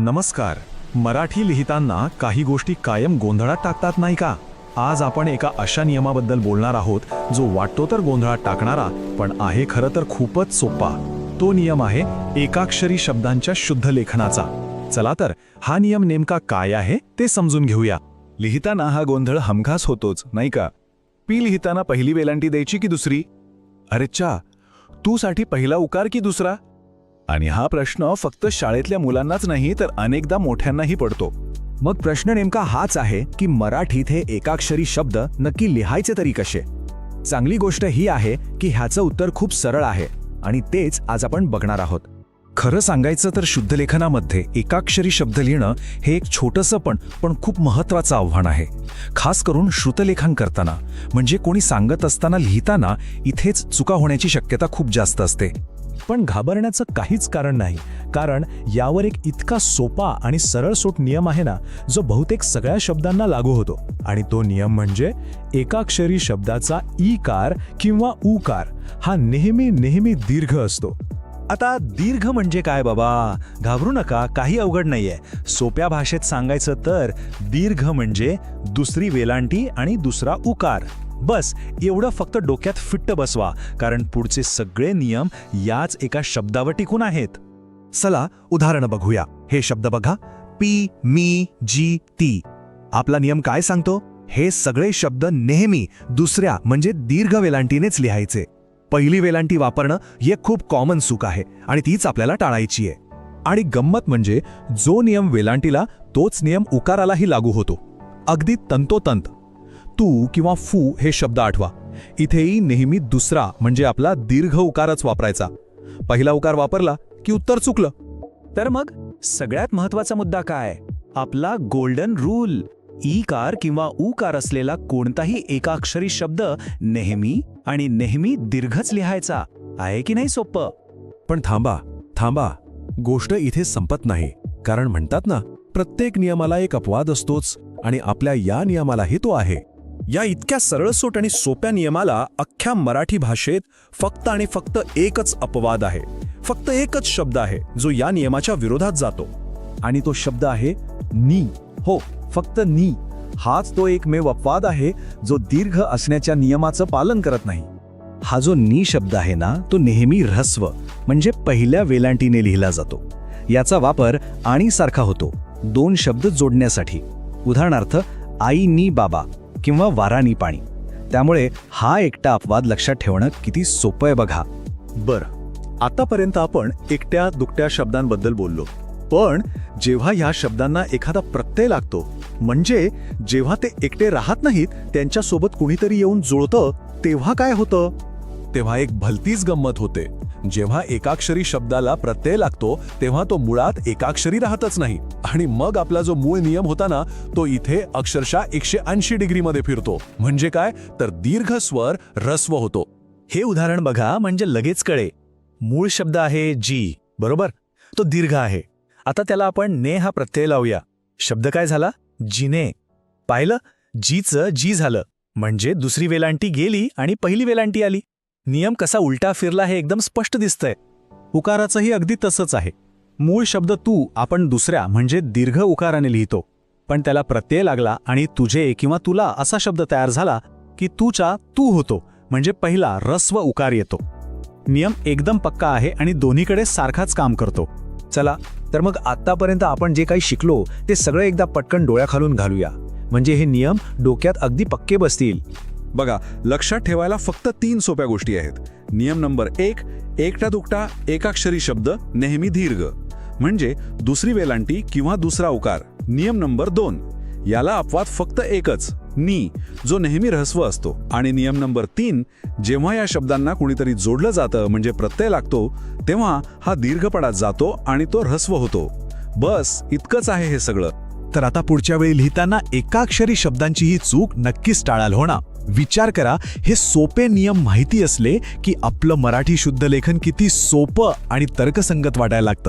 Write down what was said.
नमस्कार. मराठी लिहिताना काही गोष्टी कायम गोंधळात टाकतात नाही का? आज आपण एका अशा नियमाबद्दल बोलणार आहोत जो वाटतो तर गोंधळात टाकणारा पण आहे खरं तर खूपच सोपा. तो नियम आहे एकाक्षरी शब्दांच्या शुद्ध लेखनाचा. चला तर हा नियम नेमका काय आहे ते समजून घेऊया. लिहिताना हा गोंधळ हमखास होतोच नाही का? पी लिहिताना पहिली वेलांटी द्यायची की दुसरी? अरे चा तूसाठी पहिला उकार की दुसरा? आणि हा प्रश्न फक्त शाळेतल्या मुलांनाच नाही तर अनेकदा मोठ्यांनाही पडतो. मग प्रश्न नेमका हाच आहे की मराठीत हे एकाक्षरी शब्द नक्की लिहायचे तरी कसे? चांगली गोष्ट ही आहे की ह्याचं उत्तर खूप सरळ आहे आणि तेच आज आपण बघणार आहोत. खरं सांगायचं तर शुद्धलेखनामध्ये एकाक्षरी शब्द लिहिणं हे एक छोटंसं पण पण खूप महत्वाचं आव्हान आहे. खास करून श्रुतलेखन करताना. म्हणजे कोणी सांगत असताना लिहिताना इथेच चुका होण्याची शक्यता खूप जास्त असते. पण घाबरण्याचं काहीच कारण नाही. कारण यावर एक इतका सोपा आणि सरळसोट नियम आहे ना जो बहुतेक सगळ्या शब्दांना लागू होतो. आणि तो नियम म्हणजे एकाक्षरी शब्दाचा ई कार किंवा उकार हा नेहमी नेहमी दीर्घ असतो. आता दीर्घ म्हणजे काय बाबा? घाबरू नका काही अवघड नाहीये. सोप्या भाषेत सांगायचं तर दीर्घ म्हणजे दुसरी वेलांटी आणि दुसरा उकार बस एवढं फक्त डोक्यात फिट्ट बसवा कारण पुढचे सगळे नियम याच एका शब्दावर टिकून आहेत. चला उदाहरण बघूया. हे शब्द बघा. पी मी जी ती. आपला नियम काय सांगतो? हे सगळे शब्द नेहमी दुसऱ्या म्हणजे दीर्घ वेलांटीनेच लिहायचे. पहिली वेलांटी वापरणं हे खूप कॉमन चूक आहे आणि तीच आपल्याला टाळायची आहे. आणि गंमत म्हणजे जो नियम वेलांटीला तोच नियम उकारालाही लागू होतो. अगदी तंतोतंत. तू किंवा फू हे शब्द आठवा. इथेही नेहमी दुसरा म्हणजे आपला दीर्घ उकारच वापरायचा. पहिला उकार वापरला की उत्तर चुकलं. तर मग सगळ्यात महत्त्वाचा मुद्दा काय? आपला गोल्डन रूल ईकार किंवा उकार असलेला कोणताही एकाक्षरी शब्द नेहमी आणि नेहमी दीर्घच लिहायचा. आहे की नाही सोपं पण थांबा थांबा. गोष्ट इथे संपत नाही. कारण म्हणतात ना प्रत्येक नियमाला एक अपवाद असतोच आणि आपल्या या नियमालाही तो आहे. या इतक्या सरळसोट आणि सोप्या नियमाला अख्ख्या मराठी भाषेत फक्त आणि फक्त एकच अपवाद आहे. फक्त एकच शब्द आहे जो या नियमाच्या विरोधात जातो. आणि तो शब्द आहे नी. हो फक्त नी. हाच तो एकमेव अपवाद आहे जो दीर्घ असण्याच्या नियमाचं पालन करत नाही. हा जो नी शब्द आहे ना तो नेहमी ऱ्हस्व म्हणजे पहिल्या वेलांटीने लिहिला जातो. याचा वापर आणि सारखा होतो दोन शब्द जोडण्यासाठी. उदाहरणार्थ आई नी बाबा. किंवा वारानी पाणी. त्यामुळे हा एकटा अपवाद लक्षात ठेवणं किती सोपं आहे बघा. बरं आतापर्यंत आपण एकट्या दुकट्या शब्दांबद्दल बोललो. पण जेव्हा ह्या शब्दांना एखादा प्रत्यय लागतो म्हणजे जेव्हा ते एकटे राहत नाहीत त्यांच्यासोबत कुणीतरी येऊन जुळतं तेव्हा काय होतं? तेव्हा एक भलतीच गंमत होते. जेव्हा एकाक्षरी शब्दाला प्रत्यय लागतो तेव्हा तो मुळात एकाक्षरी राहतच नाही. आणि मग आपला जो मूळ नियम होता ना तो इथे अक्षरशः एकशे ऐंशी डिग्रीमध्ये फिरतो. म्हणजे काय? तर दीर्घ स्वर रस्व होतो. हे उदाहरण बघा म्हणजे लगेच कळे. मूळ शब्द आहे जी बरोबर? तो दीर्घ आहे. आता त्याला आपण ने हा प्रत्यय लावूया. शब्द काय झाला? जिने. पाहिलं? जीचं जी झालं. म्हणजे दुसरी वेलांटी गेली आणि पहिली वेलांटी आली. नियम कसा उलटा फिरला हे एकदम स्पष्ट दिसतंय. उकाराचंही अगदी तसंच आहे. मूळ शब्द तू आपण दुसऱ्या म्हणजे दीर्घ उकाराने लिहितो. पण त्याला प्रत्यय लागला आणि तुझे किंवा तुला असा शब्द तयार झाला की तूचा तू होतो म्हणजे पहिला रस्व उकार येतो. नियम एकदम पक्का आहे आणि दोन्हीकडे सारखाच काम करतो. चला तर मग आत्तापर्यंत आपण जे काही शिकलो ते सगळं एकदा पटकन डोळ्याखालून घालूया. म्हणजे हे नियम डोक्यात अगदी पक्के बसतील. बघा लक्षात ठेवायला फक्त तीन सोप्या गोष्टी आहेत. नियम नंबर एक एकटा दुकटा एकाक्षरी शब्द नेहमी दीर्घ. म्हणजे दुसरी वेलांटी किंवा दुसरा उकार. नियम नंबर दोन याला अपवाद फक्त एकच नी जो नेहमी रहस्व असतो. आणि नियम नंबर तीन जेव्हा या शब्दांना कुणीतरी जोडलं जातं म्हणजे प्रत्यय लागतो तेव्हा हा दीर्घपडा जातो आणि तो रहस्व होतो. बस इतकंच आहे हे सगळं. तर आता पुढच्या वेळी लिहिताना एकाक्षरी शब्दांची ही चूक नक्कीच टाळाल होणार विचार करा हे सोपे नियम माहिती असले की आपलं मराठी शुद्ध लेखन किती सोपं आणि तर्कसंगत वाटायला लागतं.